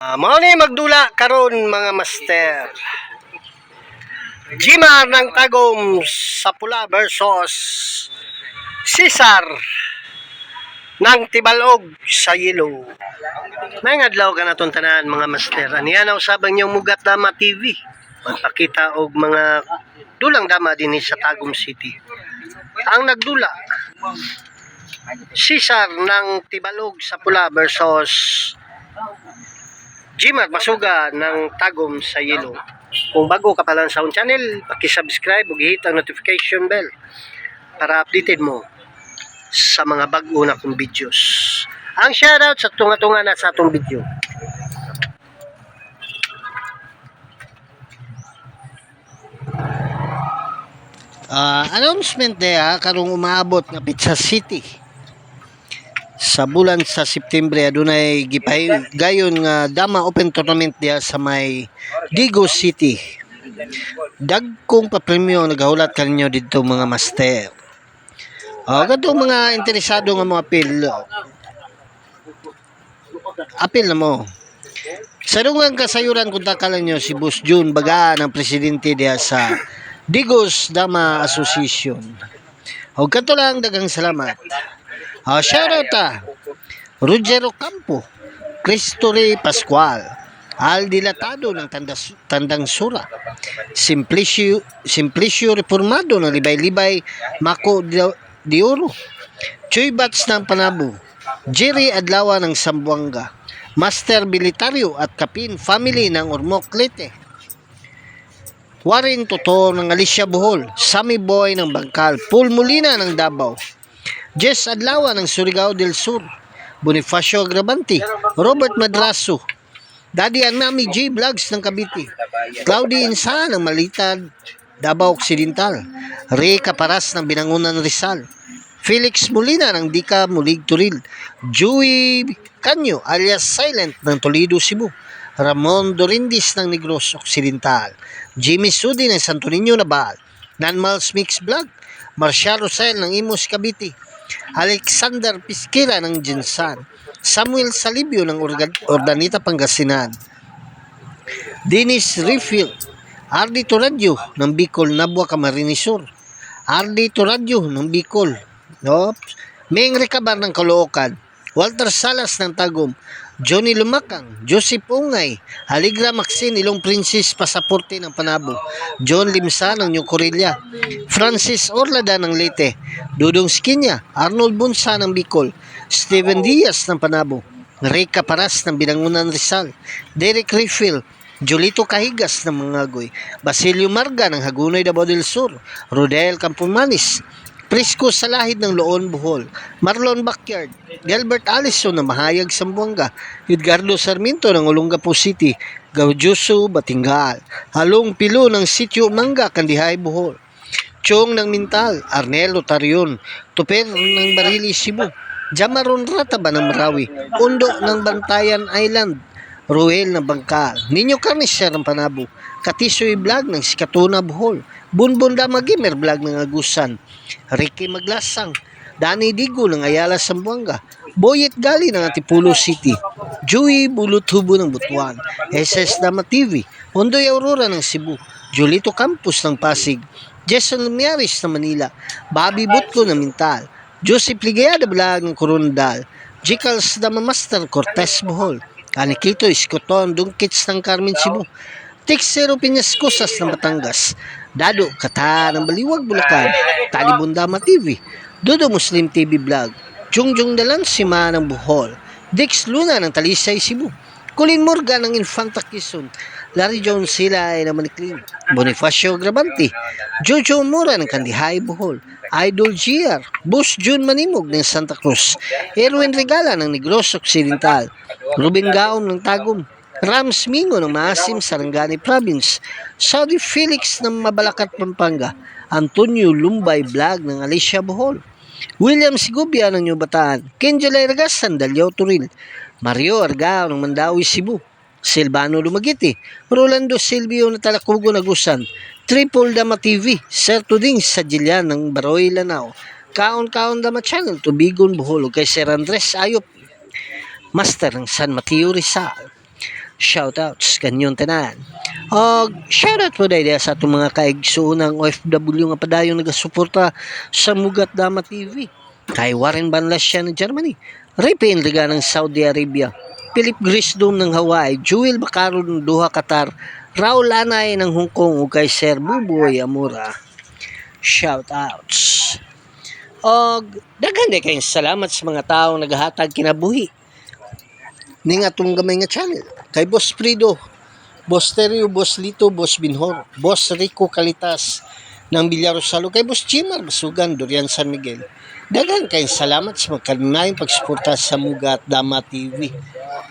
Uh, mao ni magdula karon mga master. Jimar ng Tagum sa pula versus Cesar ng Tibalog sa Yelo. May adlaw ka na tong tanan mga master. Aniya na usabang niyong Mugat Dama TV. Magpakita og mga dulang dama din sa Tagum City. Ang nagdula Cesar ng Tibalog sa pula versus Jimar Masuga ng Tagum sa Yelo. Kung bago ka pa lang sa akong channel, paki-subscribe ug hit ang notification bell para updated mo sa mga bago na kong videos. Ang shoutout sa tunga-tunga na sa atong video. Ah, announcement dia karong umabot nga Pizza City sa bulan sa September adunay gipay gayon nga dama open tournament dia sa may Digo City. Dagkong pa-premyo nagahulat kaninyo dito mga master. O, kadto mga interesado nga mga apil. Apil na mo. Sa dungang kasayuran kung takalan nyo si Boss June Bagaan ang presidente diya sa Digos Dama Association. O kanto lang dagang salamat. Uh, shoutout ta. Ruggiero Campo, Cristory Pascual, Al Dilatado ng Tandas, Tandang Sura, Simplicio, Simplicio Reformado ng Libay-Libay, Mako Di- Dioro, Choy Bats ng Panabo, Jerry Adlawa ng Sambuanga, Master Militario at Kapin Family ng Ormoc Leyte, Warren Toto ng Alicia Bohol, Sammy Boy ng Bangkal, Paul Molina ng Davao, Jess Adlawa ng Surigao del Sur, Bonifacio Agrabanti, Robert Madraso, Daddy and Mami J Vlogs ng Cavite, Claudia Insa ng Malita, Davao Occidental, Ray Caparas ng Binangunan Rizal, Felix Molina ng Dika Mulig Turil, Joey Canyo alias Silent ng Toledo, Cebu, Ramon Dorindis ng Negros Occidental, Jimmy Sudi ng Santo Niño Nabal, Nanmals Mix Vlog, Marcial Rosel ng Imus Cavite, Alexander Pisquera ng Jinsan, Samuel Salibio ng Ordanita Pangasinan, Dennis Refill, Ardi Toradyo ng Bicol, Nabua Camarines Sur, Ardi Toradyo ng Bicol, no? Ming Recabar ng Caloocan, Walter Salas ng Tagum, Johnny Lumakang, Joseph Ungay, Aligra Maxine, Ilong Princess, Pasaporte ng Panabo, John Limsa ng New Corilla, Francis Orlada ng Leyte, Dudong Skinya, Arnold Bunsa ng Bicol, Steven Diaz ng Panabo, Ray Caparas ng Binangunan Rizal, Derek Refill, Julito Kahigas ng Mangagoy, Basilio Marga ng Hagunoy Davao del Sur, Rodel Campomanis, Prisco Salahid ng Loon Bohol, Marlon Backyard, Gilbert Allison ng Mahayag Sambuanga, Edgardo Sarmiento ng Olongapo City, Gaudioso Batingal, Halong Pilo ng Sitio Manga, Kandihay Bohol, Chong ng Mintal, Arnel Otarion, Tuper ng Barili Cebu, Jamaron Rataba ng Marawi, Undo ng Bantayan Island, Ruel ng Bangkal, Ninyo Carnicer ng Panabo, Katisoy Vlog ng Sikatuna Bohol, Bunbun Dama Gamer Vlog ng Agusan, Ricky Maglasang, Danny Digo ng Ayala Sambuanga, Boyet Gali ng Antipulo City, Joey Bulutubo ng Butuan, SS Dama TV, Hondoy Aurora ng Cebu, Julito Campos ng Pasig, Jason Lumiaris ng Manila, Bobby Butko ng Mintal, Joseph Ligayada Vlog ng Corondal, Jicals Dama Master Cortez Bohol, Anikito Iskoton Dungkits ng Carmen Cebu, Tixero Piñas Cosas ng Batangas, Dado Kata ng Baliwag Bulacan, Talibundama TV, Dodo Muslim TV Vlog, Jungjung Dalan Sima ng Bohol, Dix Luna ng Talisay Cebu, Colin Morgan ng Infanta Quezon, Larry John Silay ng Manikling, Bonifacio Grabanti, Jojo Mora ng Kandihay Bohol, Idol GR, Bus June Manimog ng Santa Cruz, Erwin Regala ng Negros Occidental, Ruben Gaon ng Tagum, Rams Mingo ng Maasim, Sarangani Province, Saudi Felix ng Mabalacat, Pampanga, Antonio Lumbay Vlog ng Alicia Bohol, William Sigubia ng New Bataan, Kenjolay Ragas, Sandalyaw Turil, Mario Argao ng Mandawi, Cebu, Silvano Lumagiti, Rolando Silvio na Talakugo Nagusan, Triple Dama TV, Sir Tuding sa Jilian ng Baroy Lanao, Kaon Kaon Dama Channel, Tubigon Bohol, kay Sir Andres Ayop, Master ng San Mateo Rizal, Shoutouts kanyong tanan. Og shoutout po dahil sa atong mga kaigsuunang OFW nga padayong nagasuporta sa Mugat Dama TV. Kay Warren Banlasya ng Germany, Repe Enriga ng Saudi Arabia, Philip Grisdom ng Hawaii, Jewel Bacaro ng Doha, Qatar, Raul Anay ng Hong Kong ug kay Sir Buboy Amura. Shoutouts. Og daghan kayong salamat sa mga taong naghahatag kinabuhi ning atong gamay nga channel kay Boss Frido Boss Terrio, Boss Lito, Boss Binhor, Boss Rico Kalitas ng Bilyaro Salo, kay Boss Jimar Basugan, Dorian San Miguel. Dagan kayong salamat sa magkalinayang pagsuporta sa Muga at Dama TV.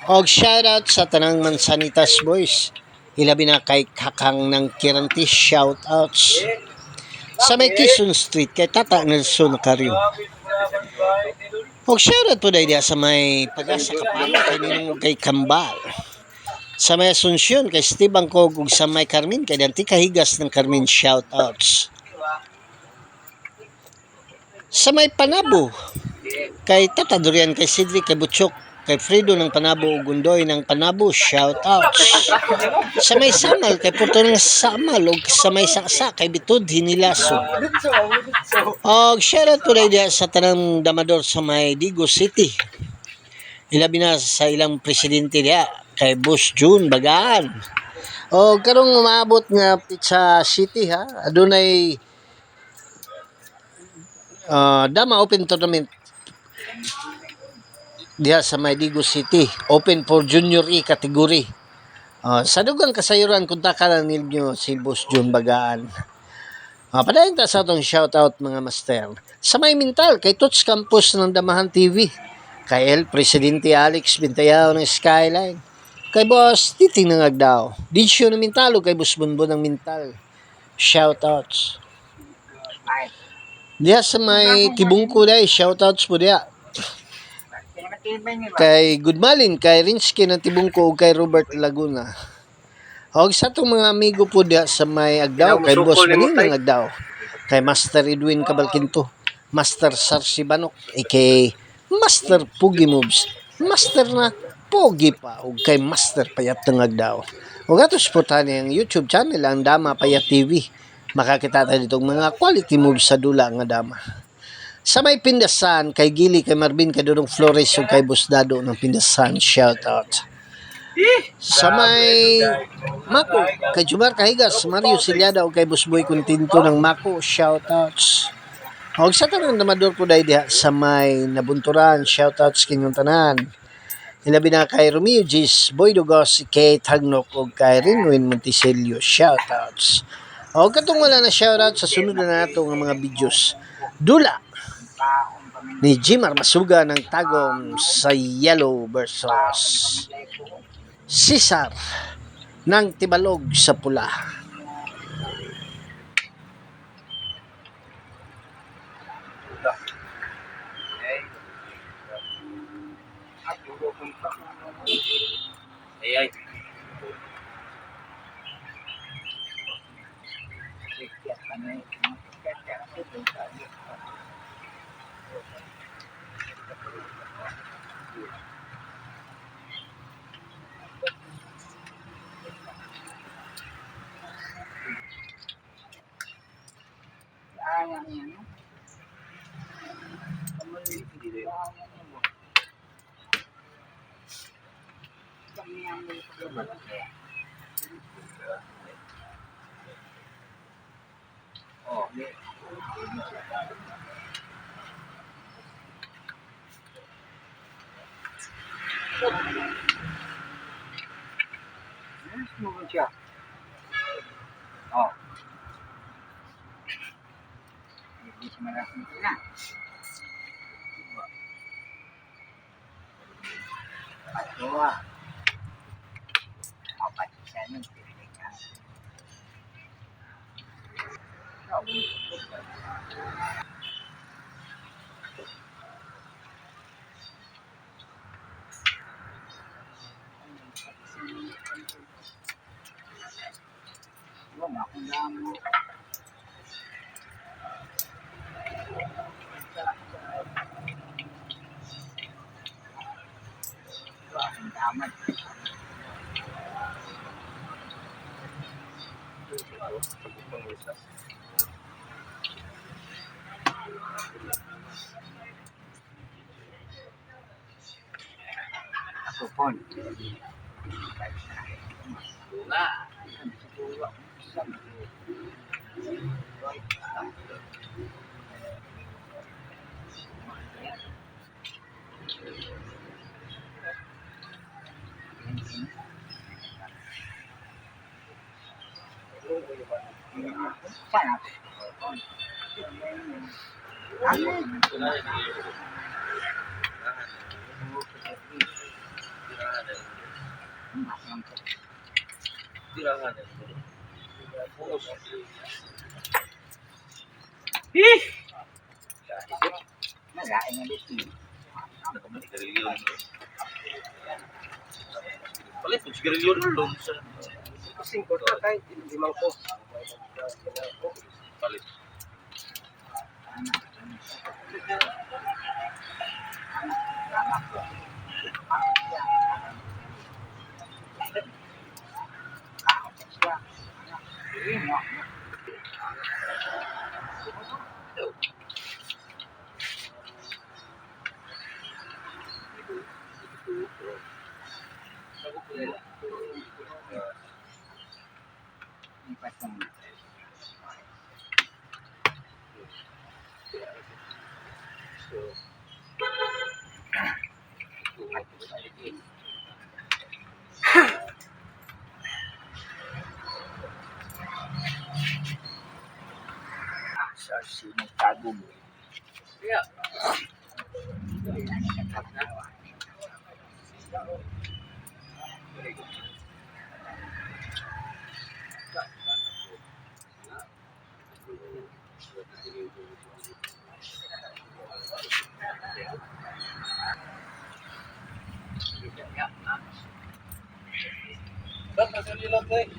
Og shoutout sa Tanang Mansanitas Boys. Ilabi na kay Kakang ng Kiranti, shoutouts. Sa may Quezon Street, kay Tata Nelson Cario. Og shoutout po dahil sa may pag-asa kapala, kay Ninong kay Kambal sa may Asunsyon kay Steve Angkog ug sa may Carmen kay Danti Kahigas ng Carmen shoutouts. Sa may Panabo kay Tata Durian kay Cedric kay Butchok kay Fredo ng Panabo ug Gundoy ng Panabo shoutouts. Sa may Samal kay Porto ng Samal ug sa may Saksa kay Bitud Hinilaso. Og shoutout po dahil sa tanang damador sa may Digo City. Ilabi na sa ilang presidente diya kay Boss June Bagaan. O karong umabot nga sa city ha, adunay uh, Dama Open Tournament diha sa Maydigo City. Open for Junior E category. Uh, sa dugang kasayuran, kontakan ninyo si Boss June Bagaan. Uh, padayon ta sa atong shoutout mga master. Sa may mental, kay Tots Campus ng Damahan TV. Kay El Presidente Alex Bintayao ng Skyline. Kay Boss Titing ng Agdao. Ditsyo ng Mintalo kay Boss Bunbon ng Mintal. Shoutouts. Diya sa may Tibungko dahil, shoutouts po diya. Kay Goodmalin, kay Rinsky ng Tibungko kay Robert Laguna. Og sa itong mga amigo po diya sa may Agdao, kay Boss Manin ng Agdao. Kay Master Edwin Cabalquinto. Master Sarsi Banok, aka Master Pugi Moves. Master na pogi pa ug kay Master Payat Tangag daw. Ug ato suportahan ang YouTube channel ang Dama Payat TV. Makakita tayo ditong mga quality moves sa dula nga dama. Sa may pindasan, kay Gili, kay Marvin, kay Dudong Flores, ug kay Busdado ng pindasan, shout out. Sa may Mako, kay Jumar Kahigas, Mario Silyada, ug kay Busboy Kuntinto ng Mako, shout outs. Og sa tanang namador po dahil diha sa may nabunturan, shout outs kinyong tanan. Ilabi na kay Romeo Gis, Boy Dugos, kay Tagnok, o kay Rinwin Monticelio. Shoutouts. O katong wala na shoutout sa sunod na nato ng mga videos. Dula ni Jimar Masuga ng Tagom sa Yellow versus Cesar ng Tibalog sa Pula. Ay, ay. Ano siya? Oh. Hindi siya malaking na. Dua. Apat siya nun. Wala akong damo. Wala Ako po. Nga. Sana. Ih! Nalain na dito. Palit po, sigarilyo na lang. Kasing ko na kahit limang ko. Palit. Sa mo. Kaya, Ba't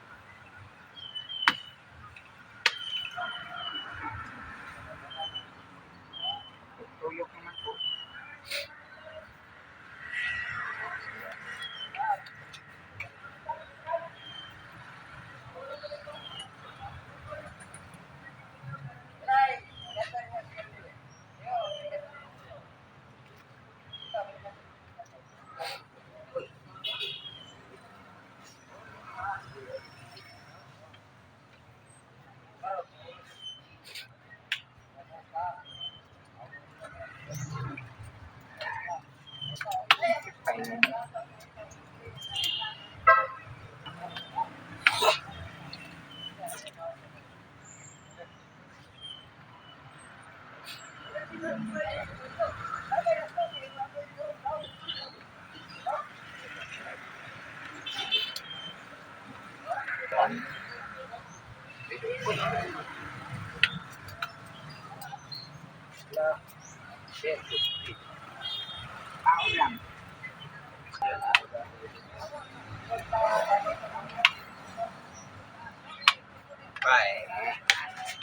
tao lang.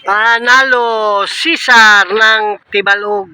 Panalo Cesar ng Tibalog.